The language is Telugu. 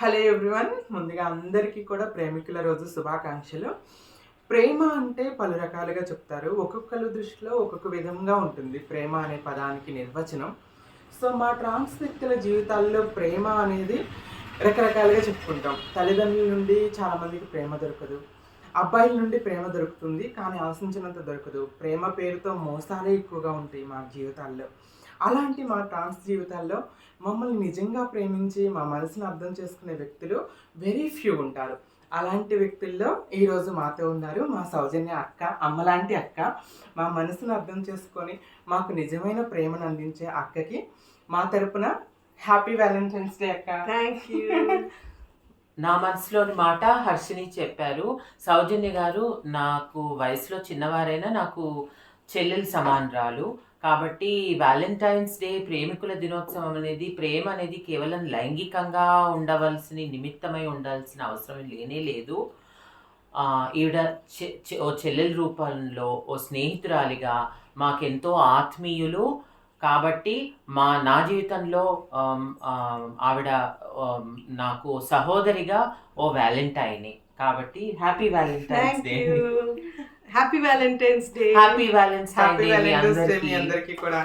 హలో ఎవ్రీవన్ ముందుగా అందరికీ కూడా ప్రేమికుల రోజు శుభాకాంక్షలు. ప్రేమ అంటే పలు రకాలుగా చెప్తారు. ఒక్కొక్కరి దృష్టిలో ఒక్కొక్క విధంగా ఉంటుంది ప్రేమ అనే పదానికి నిర్వచనం. సో మా ట్రాన్స్ వ్యక్తుల జీవితాల్లో ప్రేమ అనేది రకరకాలుగా చెప్పుకుంటాం. తల్లిదండ్రుల నుండి చాలామందికి ప్రేమ దొరకదు. అబ్బాయిల నుండి ప్రేమ దొరుకుతుంది కానీ ఆశించినంత దొరకదు. ప్రేమ పేరుతో మోసాలే ఎక్కువగా ఉంటాయి మా జీవితాల్లో. అలాంటి మా ట్రాన్స్ జీవితాల్లో మమ్మల్ని నిజంగా ప్రేమించి మా మనసును అర్థం చేసుకునే వ్యక్తులు వెరీ ఫ్యూ ఉంటారు. అలాంటి వ్యక్తుల్లో ఈరోజు మాతో ఉన్నారు మా సౌజన్య అక్క అమ్మలాంటి అక్క. మా మనసును అర్థం చేసుకొని మాకు నిజమైన ప్రేమను అందించే అక్కకి మా తరపున హ్యాపీ వ్యాలంటైన్స్ డే అక్క. థ్యాంక్ యూ నా మనసులోని మాట హర్షిని చెప్పారు. సౌజన్య గారు నాకు వయసులో చిన్నవారైనా నాకు చెల్లెలు సమానరాలు. కాబట్టి వ్యాలంటైన్స్ డే ప్రేమికుల దినోత్సవం అనేది ప్రేమ అనేది కేవలం లైంగికంగా ఉండవలసిన నిమిత్తమై ఉండాల్సిన అవసరం లేనే లేదు. ఈవిడ ఓ చెల్లెల రూపంలో ఓ స్నేహితురాలిగా మాకెంతో ఆత్మీయులు. కాబట్టి మా నా జీవితంలో ఆవిడ నాకు సహోదరిగా ఓ వ్యాలంటైన్ కాబట్టి happy Valentine's day happy Valentine's day happy Valentine happy Valentine's day మీ అందరికీ కూడా.